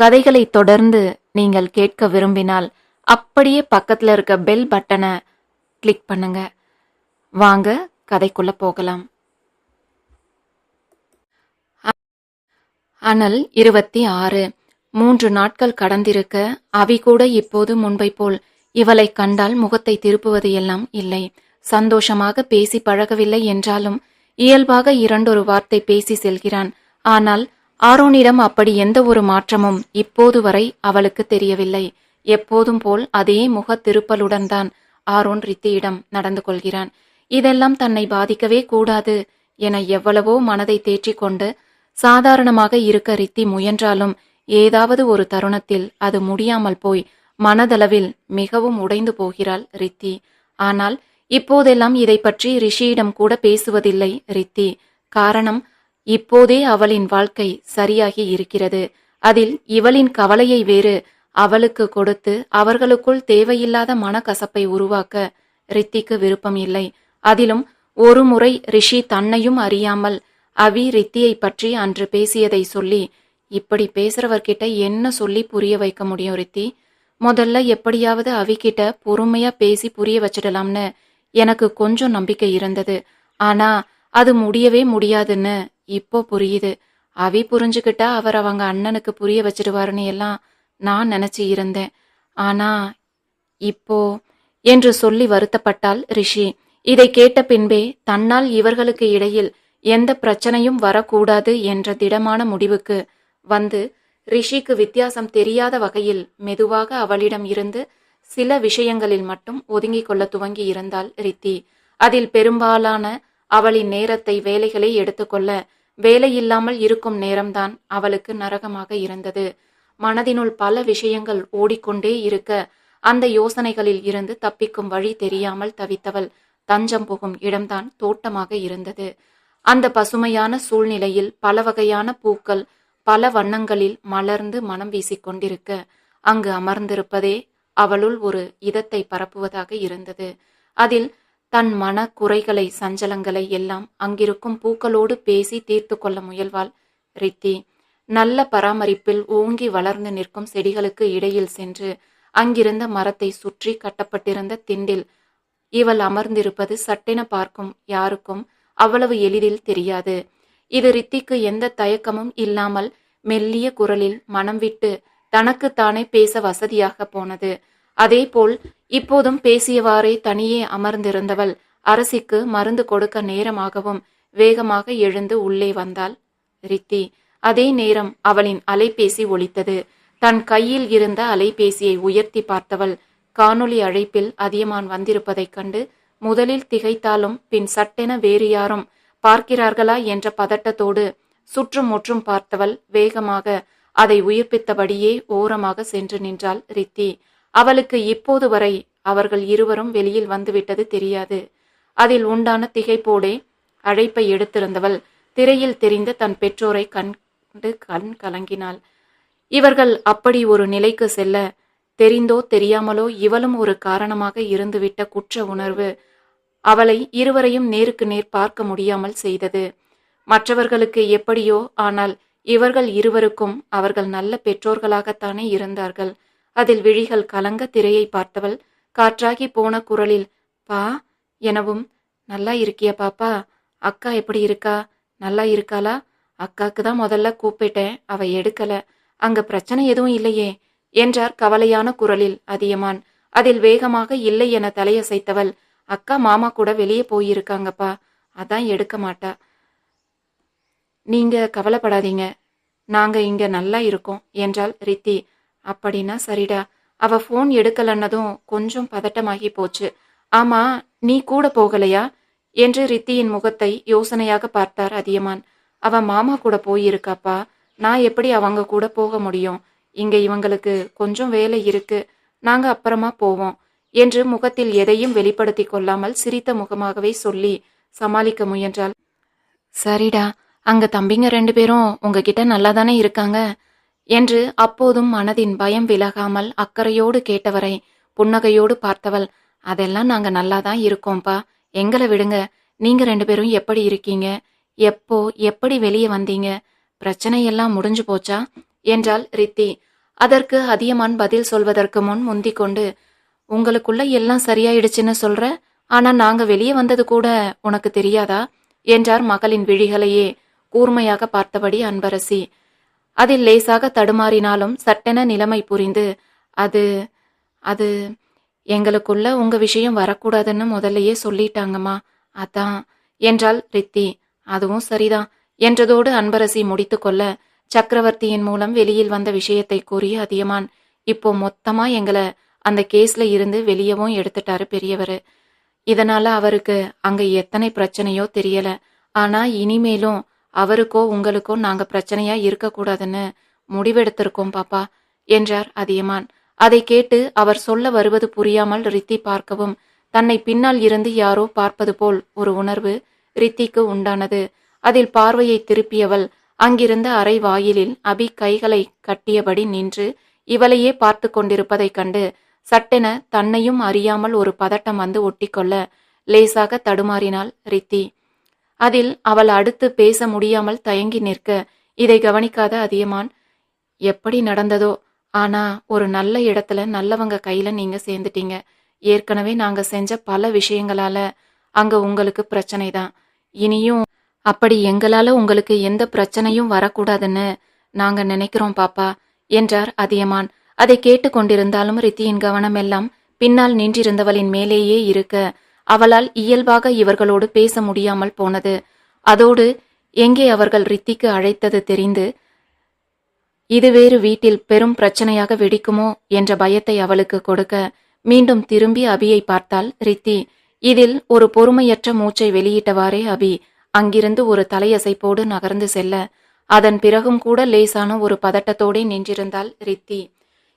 கதைகளை தொடர்ந்து நீங்கள் கேட்க விரும்பினால் அப்படியே பக்கத்துல இருக்க பெல் பட்டனை கிளிக் பண்ணுங்க. வாங்க கதைக்குள்ள போகலாம். அனல் இருபத்தி ஆறு. மூன்று நாட்கள் கடந்திருக்க அவி கூட இப்போது முன்பை போல் இவளை கண்டால் முகத்தை திருப்புவது எல்லாம் இல்லை. சந்தோஷமாக பேசி பழகவில்லை என்றாலும் இயல்பாக இரண்டொரு வார்த்தை பேசி செல்கிறான். ஆனால் ஆரோனிடம் அப்படி எந்த ஒரு மாற்றமும் இப்போது வரை அவளுக்கு தெரியவில்லை. எப்போதும் போல் அதே முக திருப்பலுடன் தான் ஆரோன் ரித்தியிடம் நடந்து கொள்கிறான். இதெல்லாம் தன்னை பாதிக்கவே கூடாது என எவ்வளவோ மனதை தேற்றிக்கொண்டு சாதாரணமாக இருக்க ரித்தி முயன்றாலும் ஏதாவது ஒரு தருணத்தில் அது முடியாமல் போய் மனதளவில் மிகவும் உடைந்து போகிறாள் ரித்தி. ஆனால் இப்போதெல்லாம் இதை பற்றி ரிஷியிடம் கூட பேசுவதில்லை ரித்தி. காரணம் இப்போதே அவளின் வாழ்க்கை சரியாகி இருக்கிறது. அதில் இவளின் கவலையை வேறு அவளுக்கு கொடுத்து அவர்களுக்குள் தேவையில்லாத மனக்கசப்பை உருவாக்க ரித்திக்கு விருப்பம் இல்லை அதிலும் ஒரு முறை ரிஷி தன்னையும் அறியாமல் அவி ரித்தியை பற்றி அன்று பேசியதை சொல்லி இப்படி பேசுறவர்கிட்ட என்ன சொல்லி புரிய வைக்க முடியும் ரித்தி? முதல்ல எப்படியாவது அவிக்கிட்ட பொறுமையா பேசி புரிய வச்சிடலாம்னு எனக்கு கொஞ்சம் நம்பிக்கை இருந்தது. ஆனா அது முடியவே முடியாதுன்னு இப்போ புரியுது. அவி புரிஞ்சுக்கிட்டா அவர் அவங்க அண்ணனுக்கு புரிய வச்சிருவாருன்னு எல்லாம் நான் நினைச்சு இருந்தேன். ஆனா இப்போ என்று சொல்லி வருத்தப்பட்டாள் ரிஷி. இதை கேட்ட பின்பே தன்னால் இவர்களுக்கு இடையில் எந்த பிரச்சனையும் வரக்கூடாது என்ற திடமான முடிவுக்கு வந்து ரிஷிக்கு வித்தியாசம் தெரியாத வகையில் மெதுவாக அவளிடம் இருந்து சில விஷயங்களில் மட்டும் ஒதுங்கிக் கொள்ள துவங்கி இருந்தாள் ரித்தி. அதில் பெரும்பாலான அவளின் நேரத்தை வேலைகளை எடுத்துக்கொள்ள வேலையில்லாமல் இருக்கும் நேரம்தான் அவளுக்கு நரகமாக இருந்தது. மனதினுள் பல விஷயங்கள் ஓடிக்கொண்டே இருக்க அந்த யோசனைகளில் இருந்து தப்பிக்கும் வழி தெரியாமல் தவித்தவள் தஞ்சம் புகும் இடம்தான் தோட்டமாக இருந்தது. அந்த பசுமையான சூழ்நிலையில் பல வகையான பூக்கள் பல வண்ணங்களில் மலர்ந்து மனம் வீசிக்கொண்டிருக்க அங்கு அமர்ந்திருப்பதே அவளுள் ஒரு இதத்தை பரப்புவதாக இருந்தது. அதில் தன் மன குறைகளை சஞ்சலங்களை எல்லாம் அங்கிருக்கும் பூக்களோடு பேசி தீர்த்து கொள்ள முயல்வாள். ரித்தி நல்ல பராமரிப்பில் ஓங்கி வளர்ந்து நிற்கும் செடிகளுக்கு இடையில் சென்று அங்கிருந்த மரத்தை சுற்றி கட்டப்பட்டிருந்த திண்டில் இவள் அமர்ந்திருப்பது சட்டென பார்க்கும் யாருக்கும் அவ்வளவு எளிதில் தெரியாது. இது ரித்திக்கு எந்த தயக்கமும் இல்லாமல் மெல்லிய குரலில் மனம் விட்டு தனக்குத்தானே பேச வசதியாக போனது. அதேபோல் இப்போதும் பேசியவாறே தனியே அமர்ந்திருந்தவள். அரசிக்கு மருந்து கொடுக்க நேரமாகவும் வேகமாக எழுந்து உள்ளே வந்தாள். ரித்தி அதே நேரம் அவளின் அலைபேசி ஒலித்தது. தன் கையில் இருந்த அலைபேசியை உயர்த்தி பார்த்தவள் காணொளி அழைப்பில் அதியமான் வந்திருப்பதைக் கண்டு முதலில் திகைத்தாலும் பின் சட்டென வேறு யாரும் பார்க்கிறார்களா என்ற பதட்டத்தோடு சுற்றும் முற்றும் பார்த்தவள் வேகமாக அதை உயிர்ப்பித்தபடியே ஓரமாக சென்று நின்றாள் ரித்தி. அவளுக்கு இப்போது வரை அவர்கள் இருவரும் வெளியில் வந்துவிட்டது தெரியாது. அதில் உண்டான திகைப்போடே அழைப்பை எடுத்திருந்தவள் திரையில் தெரிந்த தன் பெற்றோரை கண்டு கண் கலங்கினாள். இவர்கள் அப்படி ஒரு நிலைக்கு செல்ல தெரிந்தோ தெரியாமலோ இவளும் ஒரு காரணமாக இருந்துவிட்ட குற்ற உணர்வு அவளை இருவரையும் நேருக்கு நேர் பார்க்க முடியாமல் செய்தது. மற்றவர்களுக்கு எப்படியோ ஆனால் இவர்கள் இருவருக்கும் அவர்கள் நல்ல பெற்றோர்களாகத்தானே இருந்தார்கள். அதில் விழிகள் கலங்க திரையை பார்த்தவள் காற்றாகி போன குரலில் பா எனவும் நல்லா இருக்கியா பாப்பா? அக்கா எப்படி இருக்கா? நல்லா இருக்காளா? அக்காக்கு தான் முதல்ல கூப்பிட்டேன் அவ எடுக்கல. அங்க பிரச்சனை எதுவும் இல்லையே என்றார் கவலையான குரலில் அதியமான். அதில் வேகமாக இல்லை என தலையசைத்தவள் அக்கா மாமா கூட வெளியே போயிருக்காங்கப்பா. அதான் எடுக்க மாட்டா. நீங்க கவலைப்படாதீங்க. நாங்க இங்க நல்லா இருக்கோம் என்றாள் ரித்தி. அப்படின்னா சரிடா. அவ ஃபோன் எடுக்கலன்னதும் கொஞ்சம் பதட்டமாகி போச்சு. ஆமா நீ கூட போகலையா? என்று ரித்தியின் முகத்தை யோசனையாக பார்த்தார் அதியமான். அவ மாமா கூட போயிருக்காப்பா? நான் எப்படி அவங்க கூட போக முடியும்? இங்க இவங்களுக்கு கொஞ்சம் வேலை இருக்கு. நாங்க அப்புறமா போவோம் என்று முகத்தில் எதையும் வெளிப்படுத்தி கொள்ளாமல் சிரித்த முகமாகவே சொல்லி சமாளிக்க முயன்றாள். சரிடா அங்க தம்பிங்க ரெண்டு பேரும் உங்ககிட்ட நல்லா தானே இருக்காங்க? என்று அப்போதும் மனதின் பயம் விலகாமல் அக்கறையோடு கேட்டவரை புன்னகையோடு பார்த்தவள் அதெல்லாம் நாங்க நல்லா தான் இருக்கோம்ப்பா. எங்களை விடுங்க. நீங்க ரெண்டு பேரும் எப்படி இருக்கீங்க? எப்போ எப்படி வெளியே வந்தீங்க? பிரச்சனையெல்லாம் முடிஞ்சு போச்சா? என்றாள் ரித்தி. அதற்கு அதியமான் பதில் சொல்வதற்கு முன் முந்திக் கொண்டு உங்களுக்குள்ள எல்லாம் சரியாயிடுச்சுன்னு சொல்ற? ஆனா நாங்க வெளியே வந்தது கூட உனக்கு தெரியாதா? என்றார் மகளின் விழிகளையே கூர்மையாக பார்த்தபடி அன்பரசி. அதில் லேசாக தடுமாறினாலும் சட்டென நிலைமை புரிந்து அது அது எங்களுக்குள்ள உங்க விஷயம் வரக்கூடாதுன்னு முதல்லையே சொல்லிட்டாங்கம்மா. அதான். என்றாள் ரித்தி. அதுவும் சரிதான். என்றதோடு அன்பரசி முடித்துக்கொள்ள சக்கரவர்த்தியின் மூலம் வெளியில் வந்த விஷயத்தை கூறிய அதியமான் இப்போ மொத்தமா எங்களை அந்த கேஸ்ல இருந்து வெளியவும் எடுத்துட்டாரு பெரியவர். இதனால அவருக்கு அங்க எத்தனை பிரச்சனையோ தெரியல. ஆனா இனிமேலும் அவருக்கோ உங்களுக்கோ நாங்க பிரச்சனையா இருக்கக்கூடாதுன்னு முடிவெடுத்திருக்கோம் பாப்பா என்றார் அதியமான். அதை கேட்டு அவர் சொல்ல வருவது புரியாமல் ரித்தி பார்க்கவும் தன்னை பின்னால் இருந்து யாரோ பார்ப்பது போல் ஒரு உணர்வு ரித்திக்கு உண்டானது. அதில் பார்வையை திருப்பியவள் அங்கிருந்த அறை வாயிலில் அபி கைகளை கட்டியபடி நின்று இவளையே பார்த்து கொண்டிருப்பதைக் கண்டு சட்டென தன்னையும் அறியாமல் ஒரு பதட்டம் வந்து ஒட்டிக்கொள்ள லேசாக தடுமாறினாள் ரித்தி. அதில் அவள் அடுத்து பேச முடியாமல் தயங்கி நிற்க இதை கவனிக்காத அதியமான் எப்படி நடந்ததோ? ஆனா ஒரு நல்ல இடத்துல நல்லவங்க கையில நீங்க சேர்ந்துட்டீங்க. ஏற்கனவே நாங்க செஞ்ச பல விஷயங்களால அங்க உங்களுக்கு பிரச்சனை தான் இனியும் அப்படி எங்களால உங்களுக்கு எந்த பிரச்சனையும் வரக்கூடாதுன்னு நாங்க நினைக்கிறோம் பாப்பா என்றார் அதியமான். அதை கேட்டு கொண்டிருந்தாலும் ரித்தியின் கவனம் எல்லாம் பின்னால் நின்றிருந்தவளின் மேலேயே இருக்க அவளால் இயல்பாக இவர்களோடு பேச முடியாமல் போனது. அதோடு எங்கே அவர்கள் ரித்திக்கு அழைத்தது தெரிந்து இது வேறு வீட்டில் பெரும் பிரச்சனையாக வெடிக்குமோ? என்ற பயத்தை அவளுக்கு கொடுக்க மீண்டும் திரும்பி அபியை பார்த்தாள் ரித்தி. இதில் ஒரு பொறுமையற்ற மூச்சை வெளியிட்டவாறே அபி. அங்கிருந்து ஒரு தலையசைப்போடு நகர்ந்து செல்ல. அதன் பிறகும் கூட லேசான ஒரு பதட்டத்தோடே நின்றிருந்தாள் ரித்தி.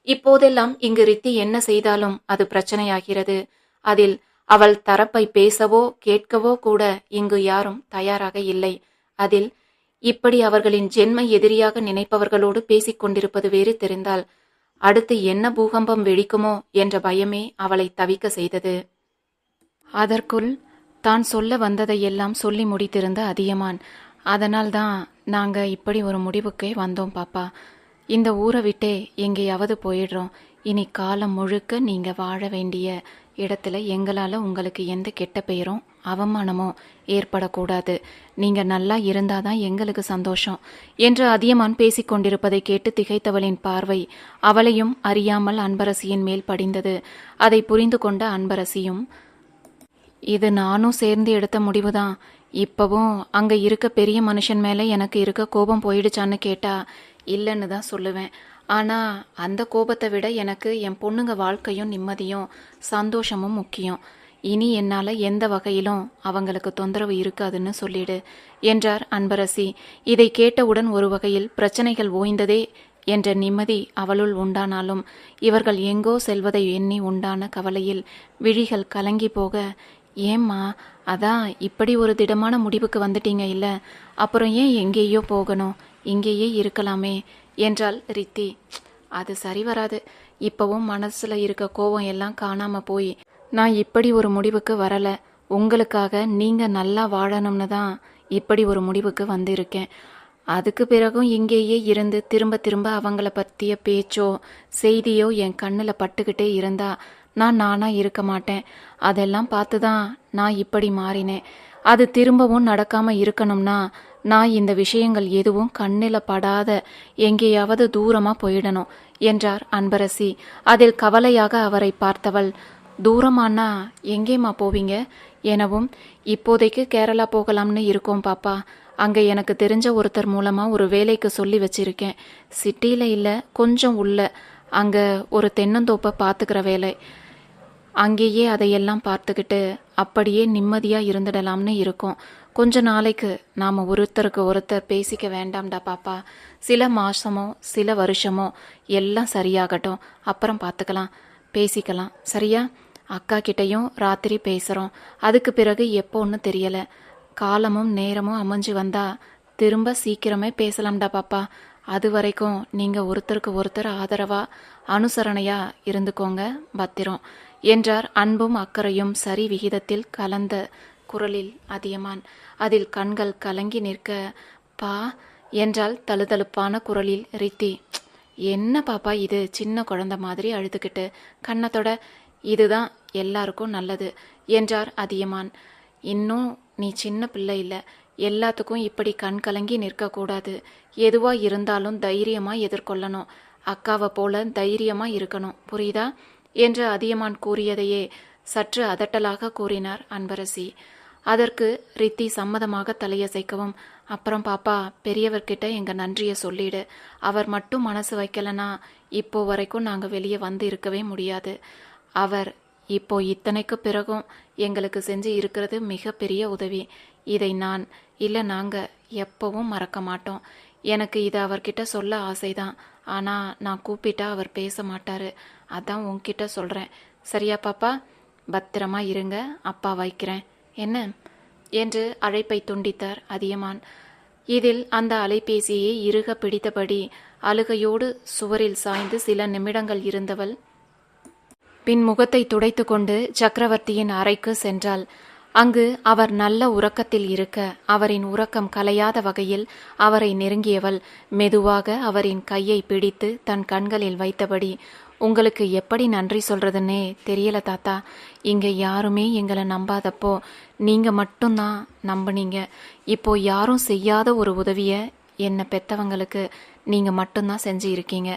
இப்போதெல்லாம் இங்கு ரித்தி என்ன செய்தாலும் அது பிரச்சனையாகிறது. அதில் அவள் தரப்பை பேசவோ கேட்கவோ கூட இங்கு யாரும் தயாராக இல்லை. அதில் இப்படி அவர்களின் ஜென்ம எதிரியாக நினைப்பவர்களோடு பேசிக் கொண்டிருப்பது வேறு தெரிந்தால் அடுத்து என்ன பூகம்பம் வெடிக்குமோ என்ற பயமே அவளை தவிக்க செய்தது. அதற்குள் தான் சொல்ல வந்ததையெல்லாம் சொல்லி முடித்திருந்த அதியமான் அதனால்தான் நாங்கள் இப்படி ஒரு முடிவுக்கே வந்தோம் பாப்பா. இந்த ஊரை விட்டே எங்கேயாவது போயிடுறோம். இனி காலம் முழுக்க நீங்கள் வாழ வேண்டிய இடத்துல எங்களால் உங்களுக்கு எந்த கெட்ட பெயரும் அவமானமோ ஏற்படக்கூடாது. நீங்கள் நல்லா இருந்தால் தான் எங்களுக்கு சந்தோஷம் என்று அதியமான் பேசிக்கொண்டிருப்பதை கேட்டு திகைத்தவளின் பார்வை அவளையும் அறியாமல் அன்பரசியின் மேல் படிந்தது. அதை புரிந்து கொண்ட அன்பரசியும் இது நானும் சேர்ந்து எடுத்த முடிவுதான். இப்பவும் அங்கே இருக்க பெரிய மனுஷன் மேலே எனக்கு இருக்க கோபம் போயிடுச்சான்னு கேட்டா இல்லைன்னு தான் சொல்லுவேன். ஆனால் அந்த கோபத்தை விட எனக்கு என் பொண்ணுங்க வாழ்க்கையும் நிம்மதியும் சந்தோஷமும் முக்கியம். இனி என்னால் எந்த வகையிலும் அவங்களுக்கு தொந்தரவு இருக்காதுன்னு சொல்லிடு என்றார் அன்பரசி. இதை கேட்டவுடன் ஒரு வகையில் பிரச்சனைகள் ஓய்ந்ததே என்ற நிம்மதி அவளுள் உண்டானாலும் இவர்கள் எங்கோ செல்வதை எண்ணி உண்டான கவலையில் விழிகள் கலங்கி போக ஏம்மா அதான் இப்படி ஒரு திடமான முடிவுக்கு வந்துட்டீங்க இல்லை? அப்புறம் ஏன் எங்கேயோ போகணும்? இங்கேயே இருக்கலாமே என்றாள் ரித்தி. அது சரி வராது. இப்பவும் மனசுல இருக்க கோவம் எல்லாம் காணாம போய் நான் இப்படி ஒரு முடிவுக்கு வரல. உங்களுக்காக நீங்க நல்லா வாழணும்னு தான் இப்படி ஒரு முடிவுக்கு வந்திருக்கேன். அதுக்கு பிறகும் இங்கேயே இருந்து திரும்ப திரும்ப அவங்கள பற்றிய பேச்சோ செய்தியோ என் கண்ணில் பட்டுக்கிட்டே இருந்தா நான் நானா இருக்க மாட்டேன். அதெல்லாம் பார்த்து தான் நான் இப்படி மாறினேன். அது திரும்பவும் நடக்காம இருக்கணும்னா நான் இந்த விஷயங்கள் எதுவும் கண்ணில் படாத எங்கேயாவது தூரமா போயிடணும் என்றார் அன்பரசி. அதில் கவலையாக அவரை பார்த்தவள் தூரமானா எங்கேம்மா போவீங்க? எனவும் இப்போதைக்கு கேரளா போகலாம்னு இருக்கோம் பாப்பா. அங்கே எனக்கு தெரிஞ்ச ஒருத்தர் மூலமா ஒரு வேலைக்கு சொல்லி வச்சிருக்கேன். சிட்டியில இல்லை கொஞ்சம் உள்ள. அங்க ஒரு தென்னந்தோப்பை பார்த்துக்கிற வேலை. அங்கேயே அதையெல்லாம் பார்த்துக்கிட்டு அப்படியே நிம்மதியாக இருந்துடலாம்னு இருக்கும். கொஞ்ச நாளைக்கு நாம் ஒருத்தருக்கு ஒருத்தர் பேசிக்க வேண்டாம்டா பாப்பா. சில மாசமோ சில வருஷமோ எல்லாம் சரியாகட்டும். அப்புறம் பார்த்துக்கலாம் பேசிக்கலாம். சரியா? அக்கா கிட்டயும் ராத்திரி பேசுகிறோம் அதுக்கு பிறகு எப்போன்னு தெரியல. காலமும் நேரமும் அமைஞ்சு வந்தா திரும்ப சீக்கிரமே பேசலாம்டா பாப்பா. அது வரைக்கும் நீங்கள் ஒருத்தருக்கு ஒருத்தர் ஆதரவாக அனுசரணையாக இருந்துக்கோங்க பத்திரம். என்றார். அன்பும் அக்கறையும் சரி விகிதத்தில் கலந்த குரலில் அதியமான். அதில் கண்கள் கலங்கி நிற்க பா என்றால் தழுதழுப்பான குரலில் ரித்தி என்ன பாப்பா இது? சின்ன குழந்தை மாதிரி அழுதுகிட்டு கண்ணத்தோட இதுதான் எல்லாருக்கும் நல்லது என்றார் அதியமான். இன்னும் நீ சின்ன பிள்ளை இல்லை. எல்லாத்துக்கும் இப்படி கண் கலங்கி நிற்கக்கூடாது எதுவாக இருந்தாலும் தைரியமாக எதிர்கொள்ளணும். அக்காவை போல தைரியமாக இருக்கணும். புரியுதா? என்று அதியமான் கூறியதையே சற்று அதட்டலாக கூறினார் அன்பரசி. அதற்கு ரித்தி சம்மதமாக தலையசைக்கவும் அப்புறம் பாப்பா பெரியவர்கிட்ட எங்க நன்றியை சொல்லிடு. அவர் மட்டும் மனசு வைக்கலனா இப்போ வரைக்கும் நாங்க வெளியே வந்து இருக்கவே முடியாது. அவர் இப்போ இத்தனைக்கு பிறகும் எங்களுக்கு செஞ்சு இருக்கிறது மிகப்பெரிய உதவி. இதை நான் இல்ல நாங்க எப்பவும் மறக்க மாட்டோம். எனக்கு இதை அவர்கிட்ட சொல்ல ஆசைதான். ஆனா நான் கூப்பிட்டா அவர் பேச மாட்டாரு. அதான் உன்கிட்ட சொல்றேன். சரியா பாப்பா? பத்திரமா இருங்க. அப்பா வைக்கிறேன். என்ன? என்று அழைப்பை துண்டித்தார் அதியமான். இதில் அந்த அலைபேசியை இறுக பிடித்தபடி அழுகையோடு சுவரில் சாய்ந்து சில நிமிடங்கள் இருந்தவள் பின் முகத்தை துடைத்து கொண்டு சக்கரவர்த்தியின் அறைக்கு சென்றாள். அங்கு அவர் நல்ல உறக்கத்தில் இருக்க அவரின் உறக்கம் கலையாத வகையில் அவரை நெருங்கியவள். மெதுவாக அவரின் கையை பிடித்து தன் கண்களில் வைத்தபடி உங்களுக்கு எப்படி நன்றி சொல்றதுன்னே தெரியல தாத்தா. இங்க யாருமே எங்களை நம்பாதப்போ நீங்க மட்டும்தான் நம்புனீங்க. இப்போ யாரும் செய்யாத ஒரு உதவிய என்னை பெத்தவங்களுக்கு நீங்க மட்டும்தான் செஞ்சு இருக்கீங்க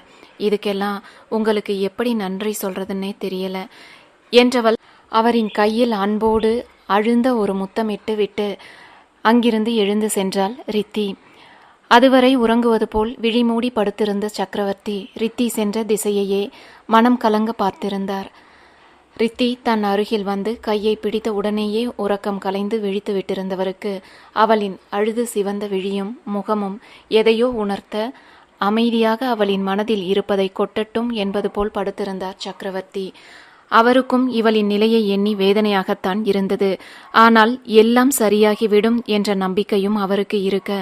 இதுக்கெல்லாம் உங்களுக்கு எப்படி நன்றி சொல்றதுன்னே தெரியல. என்றவள் அவரின் கையில் அன்போடு அழுந்த ஒரு முத்தமிட்டு விட்டு அங்கிருந்து எழுந்து சென்றாள் ரித்தி. அதுவரை உறங்குவது போல் விழிமூடி படுத்திருந்த சக்கரவர்த்தி ரித்தி சென்ற திசையையே மனம் கலங்க பார்த்திருந்தார். ரித்தி தன் அருகில் வந்து கையை பிடித்த உடனேயே உறக்கம் கலைந்து விழித்து விட்டிருந்தவருக்கு அவளின் அழுது சிவந்த விழியும் முகமும் எதையோ உணர்த்த அமைதியாக அவளின் மனதில் இருப்பதை கொட்டட்டும் என்பது போல் படுத்திருந்தார் சக்கரவர்த்தி. அவருக்கும் இவளின் நிலையை எண்ணி வேதனையாகத்தான் இருந்தது. ஆனால் எல்லாம் சரியாகிவிடும் என்ற நம்பிக்கையும் அவருக்கு இருக்க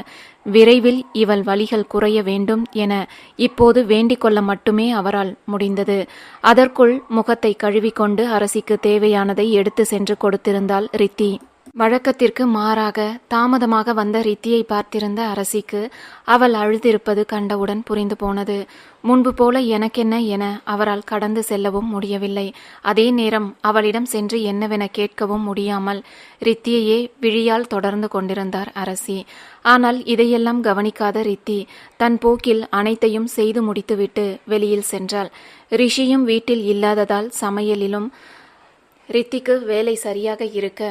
விரைவில் இவள் வழிகள் குறைய வேண்டும் என இப்போது வேண்டிக் கொள்ள மட்டுமே அவரால் முடிந்தது. அதற்குள் முகத்தை கழுவிக்கொண்டு அரசிக்கு தேவையானதை எடுத்து சென்று கொடுத்திருந்தாள் ரித்தி. வழக்கத்திற்கு மாறாக தாமதமாக வந்த ரித்தியை பார்த்திருந்த அரசிக்கு அவள் அழுதிருப்பது கண்டவுடன் புரிந்து போனது. முன்பு போல எனக்கென்ன என அவரால் கடந்து செல்லவும் முடியவில்லை. அதே நேரம் அவளிடம் சென்று என்னவென கேட்கவும் முடியாமல் ரித்தியையே விழியால் தொடர்ந்து கொண்டிருந்தார் அரசி. ஆனால் இதையெல்லாம் கவனிக்காத ரித்தி தன் போக்கில் அனைத்தையும் செய்து முடித்துவிட்டு வெளியில் சென்றாள். ரிஷியும் வீட்டில் இல்லாததால் சமையலிலும் ரித்திக்கு வேலை சரியாக இருக்க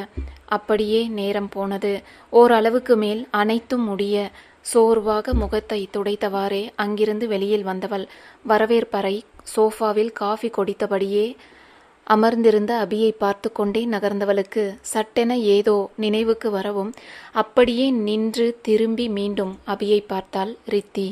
அப்படியே நேரம் போனது. ஓரளவுக்கு மேல் அனைத்தும் முடிய சோர்வாக முகத்தை துடைத்தவாறே அங்கிருந்து வெளியில் வந்தவள். வரவேற்பறை சோஃபாவில் காஃபி கொடித்தபடியே அமர்ந்திருந்த அபியை பார்த்து கொண்டே நகர்ந்தவளுக்கு சட்டென ஏதோ நினைவுக்கு வரவும் அப்படியே நின்று திரும்பி மீண்டும் அபியை பார்த்தாள் ரித்தி.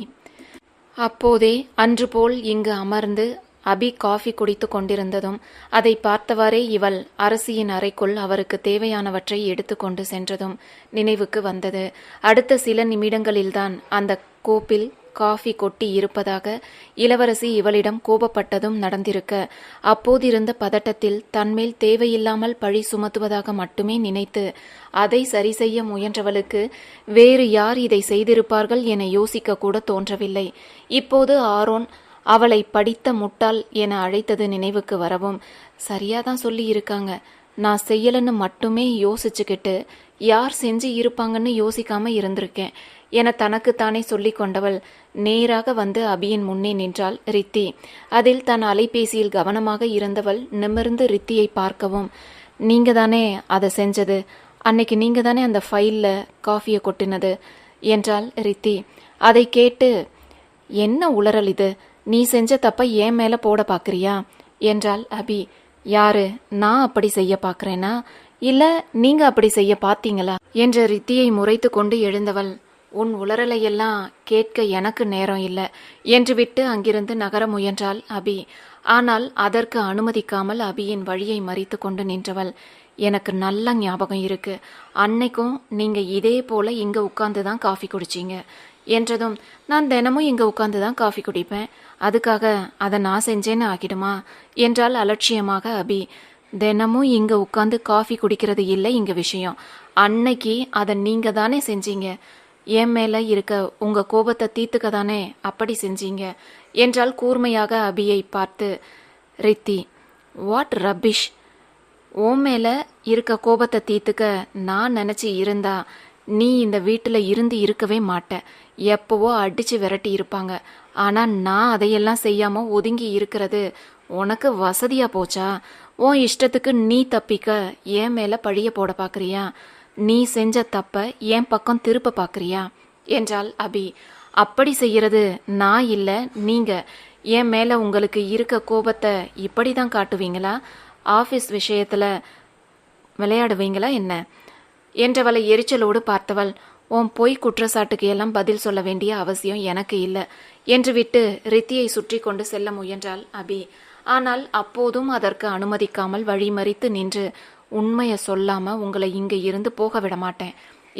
அப்போதே அன்று போல் இங்கு அமர்ந்து அபி காஃபி குடித்து கொண்டிருந்ததும் அதை பார்த்தவாறே இவள் அரசியின் அறைக்குள் அவருக்கு தேவையானவற்றை எடுத்துக்கொண்டு சென்றதும் நினைவுக்கு வந்தது. அடுத்த சில நிமிடங்களில்தான் அந்த கோப்பில் காஃபி கொட்டி இருப்பதாக இளவரசி இவளிடம் கோபப்பட்டதும் நடந்திருக்க அப்போதிருந்த பதட்டத்தில் தன்மேல் தேவையில்லாமல் பழி சுமத்துவதாக மட்டுமே நினைத்து அதை சரி செய்ய முயன்றவளுக்கு வேறு யார் இதை செய்திருப்பார்கள் என யோசிக்க கூட தோன்றவில்லை. இப்போது ஆரோன் அவளை படித்த முட்டாள் என அழைத்தது நினைவுக்கு வரவும் சரியாதான் சொல்லி இருக்காங்க நான் செய்யலன்னு மட்டுமே யோசிச்சுக்கிட்டு யார் செஞ்சு இருப்பாங்கன்னு யோசிக்காம இருந்திருக்கேன் என தனக்குத்தானே சொல்லி கொண்டவள் நேராக வந்து அபியின் முன்னே நின்றாள் ரித்தி. அதில் தன் அலைபேசியில் கவனமாக இருந்தவள் நிமிர்ந்து ரித்தியை பார்க்கவும் நீங்க தானே அதை செஞ்சது? அன்னைக்கு நீங்க தானே அந்த ஃபைல்ல காஃபியை கொட்டினது? என்றாள் ரித்தி. அதை கேட்டு என்ன உளறல் இது? நீ செஞ்ச தப்ப ஏன் மேல போட பாக்குறியா என்றாள் அபி. யாரு நான் அப்படி செய்ய பாக்குறேனா இல்ல நீங்க அப்படி செய்ய பாத்தீங்களா என்ற ரித்தியை முறைத்து கொண்டு எழுந்தவள். உன் உளறலையெல்லாம் கேட்க எனக்கு நேரம் இல்லை என்று விட்டு அங்கிருந்து நகர முயன்றாள் அபி. ஆனால் அதற்கு அனுமதிக்காமல் அபியின் வழியை மறித்து கொண்டு நின்றவள். எனக்கு நல்ல ஞாபகம் இருக்கு. அன்னைக்கும் நீங்க இதே போல இங்க உட்கார்ந்து தான் காஃபி குடிச்சீங்க. என்றதும் நான் தினமும் இங்கே உட்காந்து தான் காஃபி குடிப்பேன். அதுக்காக அதை நான் செஞ்சேன்னு ஆகிடுமா என்றால் அலட்சியமாக அபி. தினமும் இங்கே உட்காந்து காஃபி குடிக்கிறது இல்லை இங்கே விஷயம். அன்னைக்கு அதை நீங்கள் தானே செஞ்சீங்க. என் மேலே இருக்க உங்கள் கோபத்தை தீர்த்துக்க தானே அப்படி செஞ்சீங்க? என்றால் கூர்மையாக அபியை பார்த்து. ரித்தி வாட் ரப்பிஷ் ஓ மேலே இருக்க கோபத்தை தீர்த்துக்க நான் நினச்சி இருந்தா நீ இந்த வீட்டில் இருந்து இருக்கவே மாட்ட. எப்பவோ அடிச்சு விரட்டி இருப்பாங்க. ஆனா நான் அதையெல்லாம் செய்யாம ஒதுங்கி இருக்கிறது உனக்கு வசதியா போச்சா? உன் இஷ்டத்துக்கு நீ தப்பிக்க என் மேல பழிய போட பாக்குறியா? நீ செஞ்ச தப்ப என் பக்கம் திருப்ப பாக்குறியா? என்றாள் அபி. அப்படி செய்யறது நான் இல்ல நீங்க. என் மேல உங்களுக்கு இருக்க கோபத்தை இப்படிதான் காட்டுவீங்களா? ஆபீஸ் விஷயத்துல விளையாடுவீங்களா என்ன? என்றவளை எரிச்சலோடு பார்த்தவள் உன் பொய் குற்றச்சாட்டுக்கு எல்லாம் பதில் சொல்ல வேண்டிய அவசியம் எனக்கு இல்லை என்று விட்டு ரித்தியை சுற்றி கொண்டு செல்ல முயன்றாள் அபி. ஆனால் அப்போதும் அதற்கு அனுமதிக்காமல் வழிமறித்து நின்று உண்மையை சொல்லாம உங்களை இங்கே இருந்து போக விட மாட்டேன்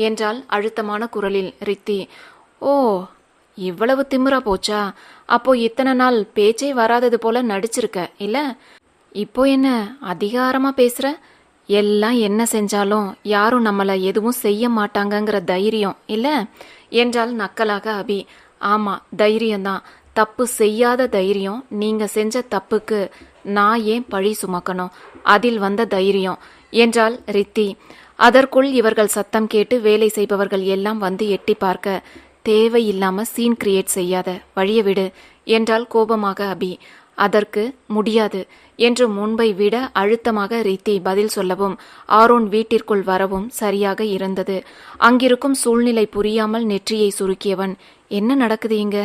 என்றால் அழுத்தமான குரலில் ரித்தி. ஓ இவ்வளவு திமிரா போச்சா? அப்போ இத்தனை நாள் பேச்சே வராதது போல நடிச்சிருக்க இல்ல? இப்போ என்ன அதிகாரமா பேசுற? எல்லாம் என்ன செஞ்சாலும் யாரும் நம்மளை எதுவும் செய்ய மாட்டாங்கங்கிற தைரியம் இல்லை? என்றால் நக்கலாக அபி. ஆமாம் தைரியம்தான். தப்பு செய்யாத தைரியம் நீங்கள் செஞ்ச தப்புக்கு நான் ஏன் பழி சுமக்கணும்? அதில் வந்த தைரியம் என்றால் ரித்தி. அதற்குள் இவர்கள் சத்தம் கேட்டு வேலை செய்பவர்கள் எல்லாம் வந்து எட்டி பார்க்க தேவையில்லாம சீன் கிரியேட் செய்யாத வழிய விடு என்றால் கோபமாக அபி. அதற்கு முடியாது. என்று முன்பை விட அழுத்தமாக ரீத்தி பதில் சொல்லவும் ஆரோன் வீட்டிற்குள் வரவும் சரியாக இருந்தது. அங்கிருக்கும் சூழ்நிலை புரியாமல் நெற்றியை சுருக்கியவன் என்ன நடக்குது இங்க?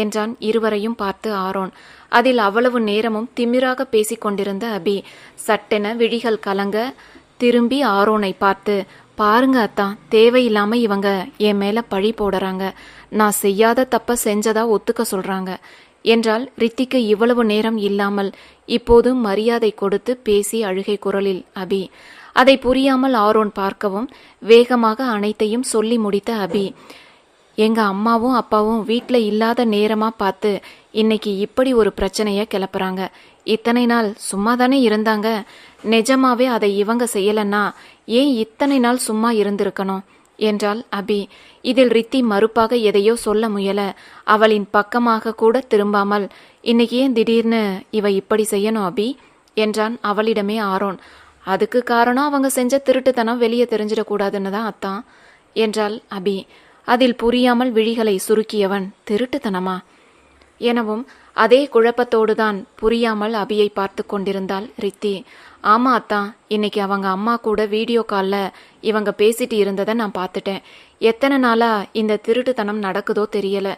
என்றான் இருவரையும் பார்த்து ஆரோன். அதில் அவ்வளவு நேரமும் திமிராக பேசிக் கொண்டிருந்த அபி சட்டென விழிகள் கலங்க திரும்பி ஆரோனை பார்த்து பாருங்க அத்தான் தேவையில்லாம இவங்க என் மேல பழி போடுறாங்க. நான் செய்யாத தப்ப செஞ்சதா ஒத்துக்க சொல்றாங்க. என்றால் ரித்திக்கு இவ்வளவு நேரம் இல்லாமல் இப்போது மரியாதை கொடுத்து பேசி அழுகை குரலில் அபி அதை புரியாமல் ஆரோன் பார்க்கவும் வேகமாக அனைத்தையும் சொல்லி முடித்த அபி எங்க அம்மாவும் அப்பாவும் வீட்ல இல்லாத நேரமா பார்த்து இன்னைக்கு இப்படி ஒரு பிரச்சனைய கிளப்புறாங்க. இத்தனை நாள் சும்மா தானே இருந்தாங்க? நிஜமாவே அதை இவங்க செய்யலன்னா ஏன் இத்தனை நாள் சும்மா இருந்திருக்கணும்? என்றாள் அபி. இதில் ரித்தி மறுப்பாக எதையோ சொல்ல முயல. அவளின் பக்கமாக கூட திரும்பாமல் இன்னைக்கு ஏன் திடீர்னு இவ இப்படி செய்யணும் அபி? என்றான் அவளிடமே ஆரோன். அதுக்கு காரணம் அவங்க செஞ்ச திருட்டுத்தனம் வெளியே தெரிஞ்சிடக்கூடாதுன்னு தான் அத்தான் என்றாள் அபி. அதில் புரியாமல் விழிகளை சுருக்கியவன் திருட்டுத்தனமா? எனவும் அதே குழப்பத்தோடுதான் புரியாமல் அபியை பார்த்து கொண்டிருந்தாள் ரித்தி. ஆமாம் அத்தான் இன்னைக்கு அவங்க அம்மா கூட வீடியோ காலில் இவங்க பேசிட்டு இருந்ததை நான் பார்த்துட்டேன். எத்தனை நாளாக இந்த திருட்டுத்தனம் நடக்குதோ தெரியலை.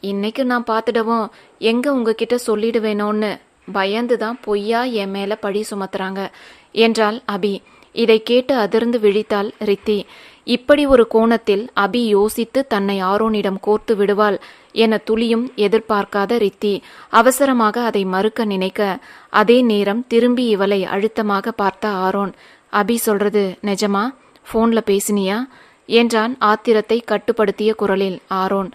இன்னைக்கு நான் பார்த்துடவும் எங்கே உங்ககிட்ட சொல்லிடுவேணும்னு பயந்து தான் பொய்யா என் மேலே பழி சுமத்துறாங்க. என்றாள் அபி. இதை கேட்டு அதிர்ந்து விழித்தாள் ரித்தி. இப்படி ஒரு கோணத்தில் அபி யோசித்து தன்னை ஆரோனிடம் கோர்த்து விடுவாள் என துளியும் எதிர்பார்க்காத ரித்தி அவசரமாக அதை மறுக்க நினைக்க அதே நேரம் திரும்பி இவளை அழுத்தமாக பார்த்த ஆரோன் அபி சொல்றது நிஜமா? போன்ல பேசினியா? என்றான் ஆத்திரத்தை கட்டுப்படுத்திய குரலில் ஆரோன்.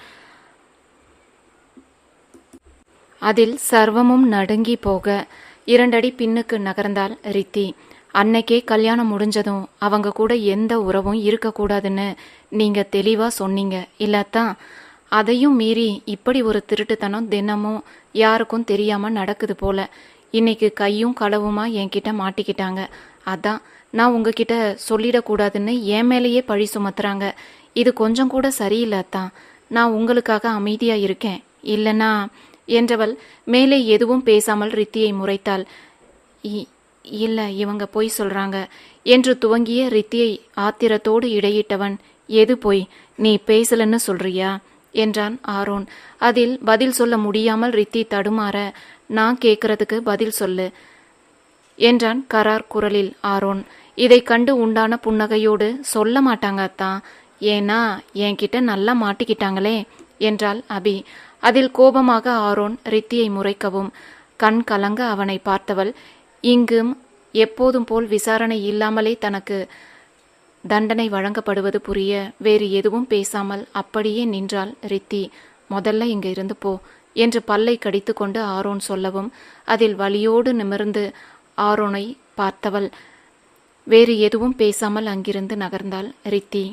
அதில் சர்வமும் நடுங்கி போக இரண்டடி பின்னுக்கு நகர்ந்தாள் ரித்தி. அன்னைக்கே கல்யாணம் முடிஞ்சதும் அவங்க கூட எந்த உறவும் இருக்கக்கூடாதுன்னு நீங்க தெளிவா சொன்னீங்க. இல்லாதான் அதையும் மீறி இப்படி ஒரு திருட்டுத்தனம் தினமும் யாருக்கும் தெரியாம நடக்குது போல. இன்னைக்கு கையும் களவுமா என்கிட்ட மாட்டிக்கிட்டாங்க. அதான் நான் உங்ககிட்ட சொல்லிடக்கூடாதுன்னு என் மேலேயே பழி சுமத்துறாங்க. இது கொஞ்சம் கூட சரியில்லைத்தான் நான் உங்களுக்காக அமைதியா இருக்கேன். இல்லைன்னா என்றவள் மேலே எதுவும் பேசாமல் ரித்தியை முறைத்தாள். "இ- இல்ல இவங்க பொய் சொல்றாங்க. என்று துவங்கிய ரித்தியை ஆத்திரத்தோடு இடையிட்டவன் எது பொய்? நீ பேசலன்னு சொல்றியா? என்றான் ஆரோன். அதில் பதில் சொல்ல முடியாமல் ரித்தி தடுமாற நான் கேட்கறதுக்கு பதில் சொல்லு என்றான் கரார் குரலில் ஆரோன். இதை கண்டு உண்டான புன்னகையோடு சொல்ல மாட்டாங்க அத்தான் ஏன்னா என்கிட்ட நல்லா மாட்டிக்கிட்டாங்களே என்றாள் அபி. அதில் கோபமாக ஆரோன் ரித்தியை முறைக்கவும் கண் கலங்க அவனை பார்த்தவள் இங்கும் எப்போதும் போல் விசாரணை இல்லாமலே தனக்கு தண்டனை வழங்கப்படுவது புரிய வேறு எதுவும் பேசாமல் அப்படியே நின்றாள் ரித்தி. முதல்ல இங்க இருந்து போ என்று பல்லை கடித்துக்கொண்டு ஆரோன் சொல்லவும் அதில் வலியோடு நிமிர்ந்து ஆரோனை பார்த்தவள். வேறு எதுவும் பேசாமல் அங்கிருந்து நகர்ந்தாள் ரித்தி.